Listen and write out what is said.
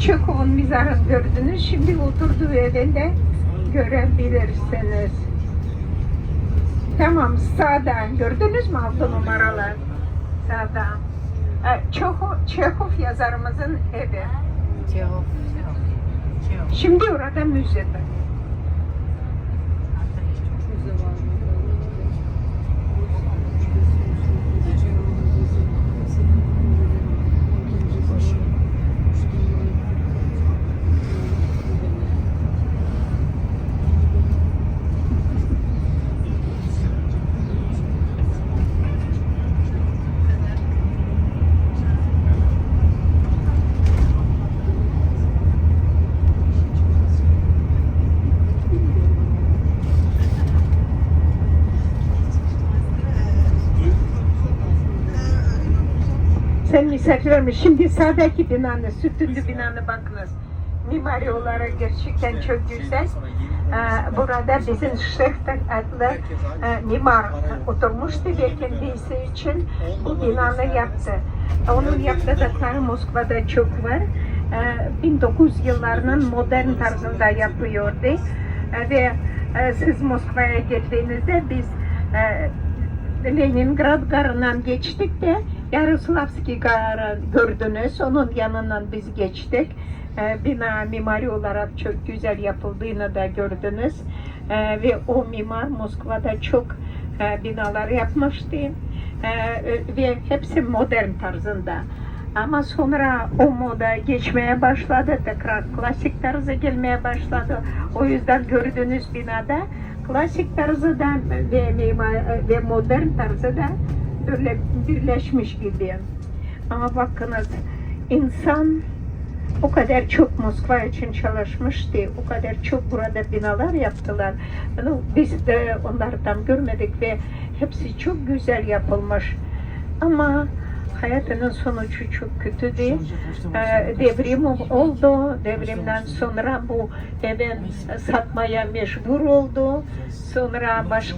Çekov'un mizarını gördünüz. Şimdi oturduğu evinde görebilirsiniz. Tamam sağda gördünüz mü altı numaralar? Sağda. E, Çehov, Çehov yazarımızın evi. Çehov. Şimdi orada müzede. Sen misafir olmuş. Şimdi sağdaki binanı, sütunlu binanı bakınız. Mimari olarak gerçekten çok güzel. Ee, Burada bizim Şehter adlı e, mimar oturmuştu ve kendisi için bu binanı yaptı. Onun yaptıkları Moskova'da çok var. Ee, 1900 yıllarının modern tarzında yapıyordu. Ee, Ve e, siz Moskova'ya geldiğinizde biz e, Leningrad Garı'ndan geçtik de Yaroslavski Garı gördünüz. Onun yanından biz geçtik. Ee, bina mimari olarak çok güzel yapıldığını da gördünüz. Ee, ve o mimar Moskova'da çok e, binalar yapmıştı. Ee, ve hepsi modern tarzında. Ama sonra o moda geçmeye başladı. Tekrar klasik tarzı gelmeye başladı. O yüzden gördüğünüz binada klasik tarzı da ve, mimar- ve modern tarzı da böyle birleşmiş gibi. Ama bakınız insan o kadar çok Moskva için çalışmıştı. O kadar çok burada binalar yaptılar. Yani Biz de onlardan görmedik ve hepsi çok güzel yapılmış. Ama hayatının sonucu çok kötüydü. Ee, devrim oldu. Devrimden sonra bu evin satmaya mecbur oldu. Sonra başka